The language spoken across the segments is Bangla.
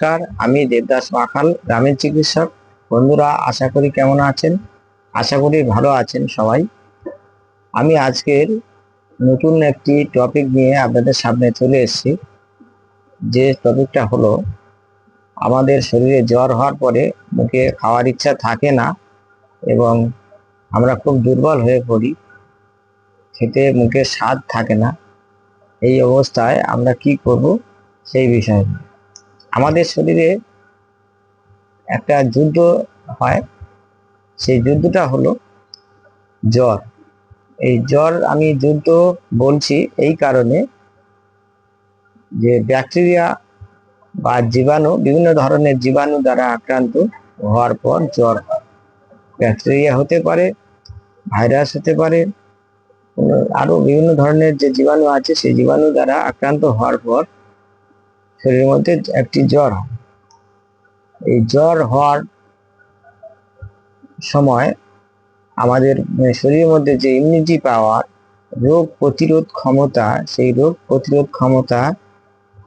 নমস্কার, আমি দেবদাস মাখাল গ্রামের চিকিৎসক। বন্ধুরা, আশা করি কেমন আছেন? আশা করি ভালো আছেন সবাই। আমি আজকের নতুন একটি টপিক নিয়ে আপনাদের সামনে চলে এসেছি। যে টপিকটা হলো, আমাদের শরীরে জ্বর হওয়ার পরে মুখে খাওয়ার ইচ্ছা থাকে না এবং আমরা খুব দুর্বল হয়ে পড়ি, খেতে মুখে স্বাদ থাকে না। এই অবস্থায় আমরা কি করব সেই বিষয়। আমাদের শরীরে একটা যুদ্ধ হয়। সেই যুদ্ধটা হলো জ্বর। এই জ্বর আমি যুদ্ধ বলছি এই কারণে যে ব্যাকটেরিয়া বা জীবাণু, বিভিন্ন ধরনের জীবাণু দ্বারা আক্রান্ত হওয়ার পর জ্বর ব্যাকটেরিয়া হতে পারে, ভাইরাস হতে পারে কোনো আরও বিভিন্ন ধরনের যে জীবাণু আছে, সেই জীবাণু দ্বারা আক্রান্ত হওয়ার পর শরীরের মধ্যে একটি জ্বর এই জ্বর হওয়ার সময় আমাদের মানে শরীরের মধ্যে যে ইমিউনিটি পাওয়ার রোগ প্রতিরোধ ক্ষমতা, সেই রোগ প্রতিরোধ ক্ষমতা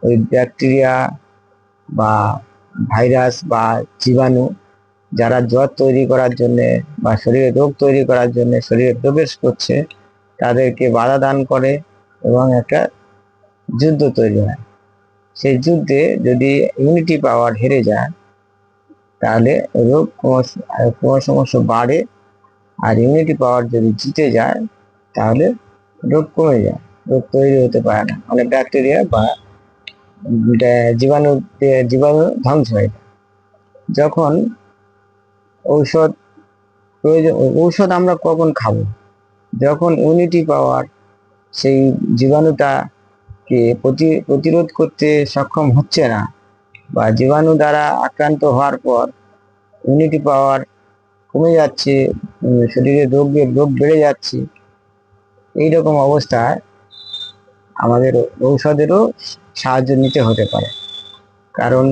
ওই ব্যাকটেরিয়া বা ভাইরাস বা জীবাণু, যারা জ্বর তৈরি করার জন্যে বা শরীরে রোগ তৈরি করার জন্য শরীরে প্রবেশ করছে, তাদেরকে বাধা দান করে এবং একটা যুদ্ধ তৈরি হয়। সেই যুদ্ধে যদি ইমিউনিটি পাওয়ার হেরে যায়, তাহলে রোগ ক্রমশ বাড়ে, আর ইমিউনিটি পাওয়ার যদি জিতে যায়, তাহলে রোগ কমে যায়। রোগ তৈরি হতে পারে না। মানে ব্যাকটেরিয়া বা জীবাণু জীবাণু ধ্বংস হয়ে যায়। যখন ঔষধ প্রয়োজন, ঔষধ আমরা কখন খাব? যখন ইমিউনিটি পাওয়ার সেই জীবাণুটাকে প্রতি, প্রতিরোধ করতে সক্ষম হচ্ছে না বা জীবাণু দ্বারা আক্রান্ত হওয়ার পর ইমিউনিটি পাওয়ার কমে যাচ্ছে শরীরে রোগের রোগ বেড়ে যাচ্ছে। এই রকম অবস্থায় আমাদের ঔষধেরও সাহায্য নিতে হতে পারে। কারণ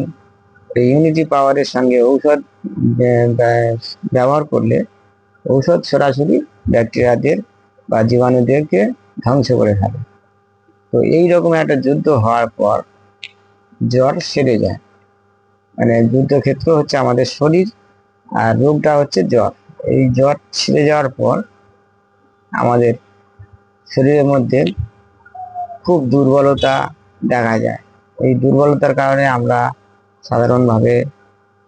ইমিউনিটি পাওয়ারের সঙ্গে ঔষধ ব্যবহার করলে ঔষধ সরাসরি ব্যাকটেরিয়াদের বা জীবাণুদেরকে ধ্বংস করে ফেলে। তো এই রকম একটা যুদ্ধ হওয়ার পর জ্বর সেরে যায়। মানে যুদ্ধক্ষেত্র হচ্ছে আমাদের শরীর আর রোগটা হচ্ছে জ্বর। এই জ্বর ছেড়ে যাওয়ার পর আমাদের শরীরের মধ্যে খুব দুর্বলতা দেখা যায়। এই দুর্বলতার কারণে আমরা সাধারণভাবে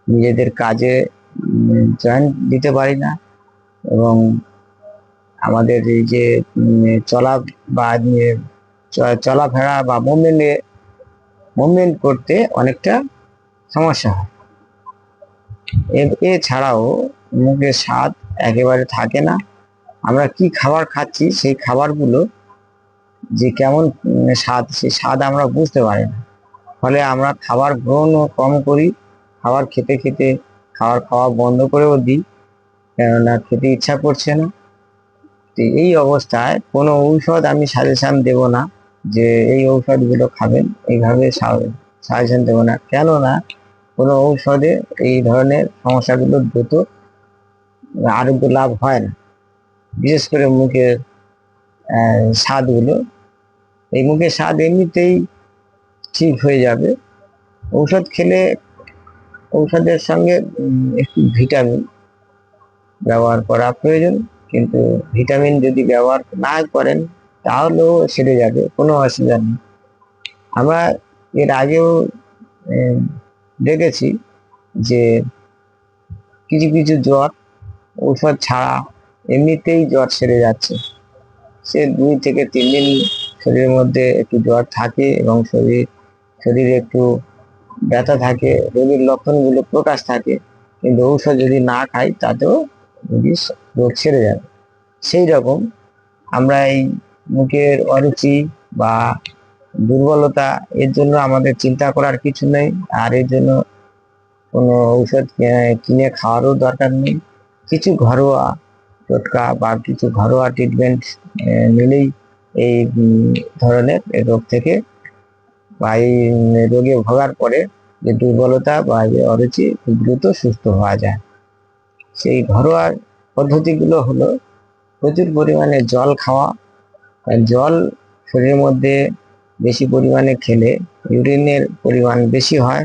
নিজেদের কাজে জয়েন দিতে পারি না এবং আমাদের এই যে চলা বা চলাফেরা বা মুভমেন্টে মুভমেন্ট করতে অনেকটা সমস্যা হয়। এছাড়াও মুখের স্বাদ একেবারে থাকে না। আমরা কি খাবার খাচ্ছি, সেই খাবারগুলো যে কেমন স্বাদ সেই স্বাদ আমরা বুঝতে পারি না। ফলে আমরা খাবার গ্রহণও কম করি, খাবার খেতে খেতে খাবার খাওয়া বন্ধ করেও দিই, কেননা খেতে ইচ্ছা করছে না। তো এই অবস্থায় কোনো ঔষধ আমি সাজেশান দেব না। যে এই ঔষধগুলো খাবেন, এইভাবে সাজেশন দেব না। কেননা, কোনো ঔষধে এই ধরনের সমস্যাগুলো দ্রুত আরোগ্য লাভ হয় না। বিশেষ করে মুখের স্বাদগুলো। এই মুখের স্বাদ এমনিতেই ঠিক হয়ে যাবে। ঔষধ খেলে ঔষধের সঙ্গে একটু ভিটামিন ব্যবহার করা প্রয়োজন। কিন্তু ভিটামিন যদি ব্যবহার না করেন তাহলেও সেরে যাবে, কোনো অসুবিধা নেই। আমরা এর আগেও দেখেছি যে কিছু কিছু জ্বর, ঔষধ ছাড়া এমনিতেই জ্বর সেরে যাচ্ছে। সে দুই থেকে তিন দিন শরীরের মধ্যে একটু জ্বর থাকে এবং শরীর, শরীরে একটু ব্যথা থাকে, রোগের লক্ষণগুলো প্রকাশ থাকে। কিন্তু ঔষধ যদি না খাই, তাতেও রোগীর রোগ সেরে যাবে। সেই রকম আমরা এই মুখের অরুচি বা দুর্বলতা, এর জন্য আমাদের চিন্তা করার কিছু নেই। আর এর জন্য কোনো ঔষধ কিনে- খাওয়ারও দরকার নেই। কিছু ঘরোয়া টোটকা বা কিছু ঘরোয়া ট্রিটমেন্ট নিলেই এই ধরনের রোগ থেকে বা এই রোগে ভোগার পরে যে দুর্বলতা বা যে অরুচি খুব দ্রুত সুস্থ হওয়া যায়। সেই ঘরোয়া পদ্ধতিগুলো হলো প্রচুর পরিমাণে জল খাওয়া জল শরীরের মধ্যে বেশি পরিমাণে খেলে ইউরিনের পরিমাণ বেশি হয়।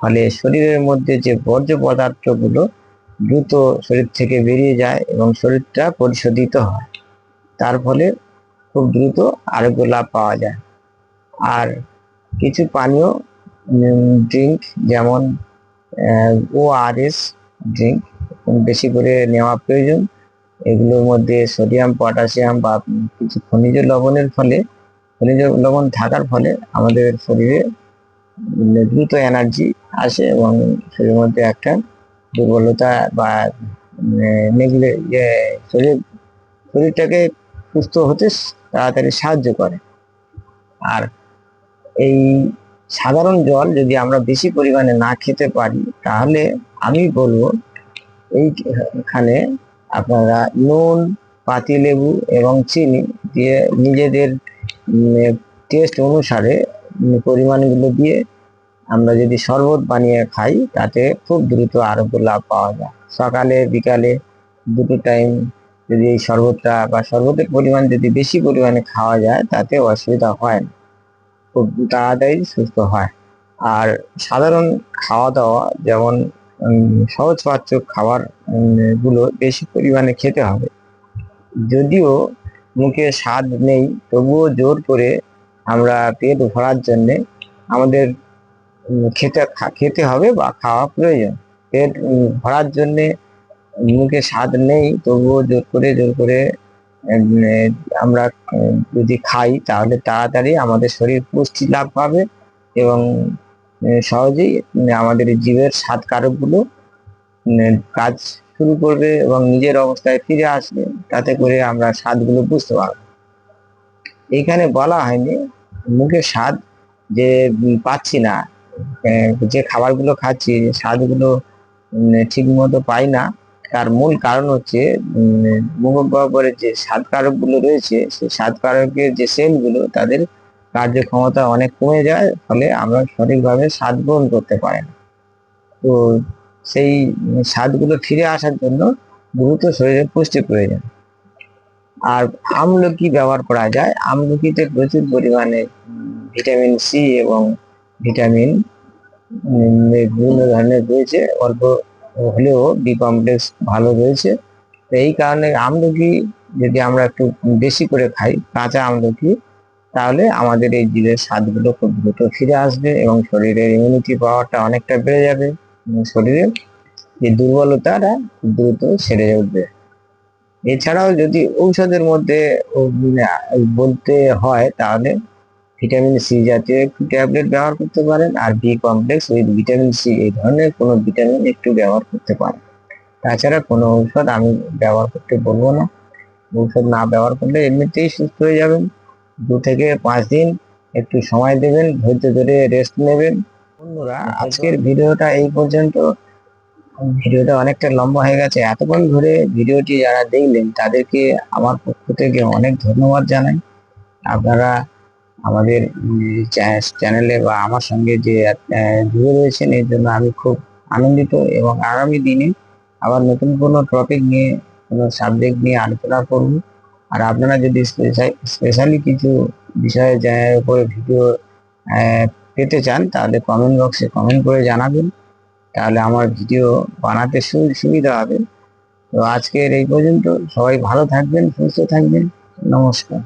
ফলে শরীরের মধ্যে যে বর্জ্য পদার্থগুলো দ্রুত শরীর থেকে বেরিয়ে যায় এবং শরীরটা পরিশোধিত হয়, তার ফলে খুব দ্রুত আরোগ্য লাভ পাওয়া যায়। আর কিছু পানীয় ড্রিঙ্ক যেমন ও আর এস ড্রিঙ্ক বেশি করে নেওয়া প্রয়োজন। এগুলোর মধ্যে সোডিয়াম পটাশিয়াম বা কিছু খনিজ লবণের ফলে, খনিজ লবণ থাকার ফলে আমাদের শরীরে দ্রুত এনার্জি আসে এবং শরীরের মধ্যে একটা দুর্বলতা বা নেগলে ইয়ে শরীর, শরীরটাকে সুস্থ হতে তাড়াতাড়ি সাহায্য করে। আর এই সাধারণ জল যদি আমরা বেশি পরিমাণে না খেতে পারি, তাহলে আমি বলব এইখানে আপনারা নুন পাতিলেবু এবং চিনি দিয়ে নিজেদের টেস্ট অনুসারে পরিমাণগুলো দিয়ে আমরা যদি শরবত বানিয়ে খাই, তাতে খুব দ্রুত আরোগ্য লাভ পাওয়া যায়। সকালে, বিকালে দুটো টাইম যদি এই শরবতটা বা শরবতের পরিমাণ যদি বেশি পরিমাণে খাওয়া যায় তাতে অসুবিধা হয় না। খুব তাড়াতাড়ি সুস্থ হয়। আর সাধারণ খাওয়া দাওয়া যেমন সহজ পাচ্য খাবারগুলো বেশি পরিমাণে খেতে হবে। যদিও মুখে স্বাদ নেই, তবুও জোর করে আমরা পেট ভরার জন্যে আমাদের খেতে খেতে হবে বা খাওয়া প্রয়োজন। পেট ভরার জন্যে মুখে স্বাদ নেই, তবুও জোর করে জোর করে আমরা যদি খাই তাহলে তাড়াতাড়ি আমাদের শরীর পুষ্টি লাভ পাবে এবং সহজেই আমাদের জীবের স্বাদ কারকগুলো কাজ শুরু করবে এবং নিজের অবস্থায় ফিরে আসবে, তাতে করে আমরা স্বাদগুলো বুঝতে পারব। এখানে বলা হয়নি মুখে স্বাদ যে পাচ্ছি না যে খাবারগুলো খাচ্ছি, স্বাদগুলো ঠিক মতো পাই না, তার মূল কারণ হচ্ছে মুখ বরাবরের যে স্বাদ কারকগুলো রয়েছে, সেই স্বাদ কারকের যে সেলগুলো, তাদের কার্যক্ষমতা অনেক কমে যায়, ফলে আমরা সঠিকভাবে স্বাদ গ্রহণ করতে পারি না। তো সেই স্বাদগুলো ফিরে আসার জন্য দ্রুত শরীরে পুষ্টি প্রয়োজন। আর আমলকি ব্যবহার করা যায়। আমলকিতে প্রচুর পরিমাণে ভিটামিন সি এবং ভিটামিন বিভিন্ন ধরনের রয়েছে। অল্প হলেও বি কমপ্লেক্স ভালো রয়েছে। এই কারণে আমলকি যদি আমরা একটু বেশি করে খাই, কাঁচা আমলকি তাহলে আমাদের এই জীবের স্বাদগুলো খুব দ্রুত ফিরে আসবে এবং শরীরের ইমিউনিটি পাওয়ারটা অনেকটা বেড়ে যাবে এবং শরীরের যে দুর্বলতাটা দ্রুত সেরে উঠবে। এছাড়াও যদি ঔষধের মধ্যে বলতে হয়, তাহলে ভিটামিন সি জাতীয় একটু ট্যাবলেট ব্যবহার করতে পারেন আর B complex with vitamin C এই ধরনের কোনো ভিটামিন একটু ব্যবহার করতে পারেন। তাছাড়া কোনো ঔষধ আমি ব্যবহার করতে বলব না। ঔষধ না ব্যবহার করলে এমনিতেই সুস্থ হয়ে যাবেন। দু থেকে পাঁচ দিন একটু সময় দেবেন ধৈর্য ধরে রেস্ট নেবেন। বন্ধুরা আজকের ভিডিওটা এই পর্যন্ত। ভিডিওটা অনেকটা লম্বা হয়ে গেছে। এতক্ষণ ধরে ভিডিওটি যারা দেখলেন তাদেরকে আমার পক্ষ থেকে অনেক ধন্যবাদ জানাই। আপনারা আমাদের চ্যানেলে বা আমার সঙ্গে যে জুড়ে রয়েছেন এর জন্য আমি খুব আনন্দিত এবং আগামী দিনে আবার নতুন কোনো টপিক নিয়ে কোনো সাবজেক্ট নিয়ে আলোচনা করব। আর আপনারা যদি স্পেশালি কিছু বিষয়ে জায়গার উপরে ভিডিও পেতে চান, তাহলে কমেন্ট বক্সে কমেন্ট করে জানাবেন। তাহলে আমার ভিডিও বানাতে সুবিধা হবে। তো আজকের এই পর্যন্ত সবাই ভালো থাকবেন, সুস্থ থাকবেন। নমস্কার।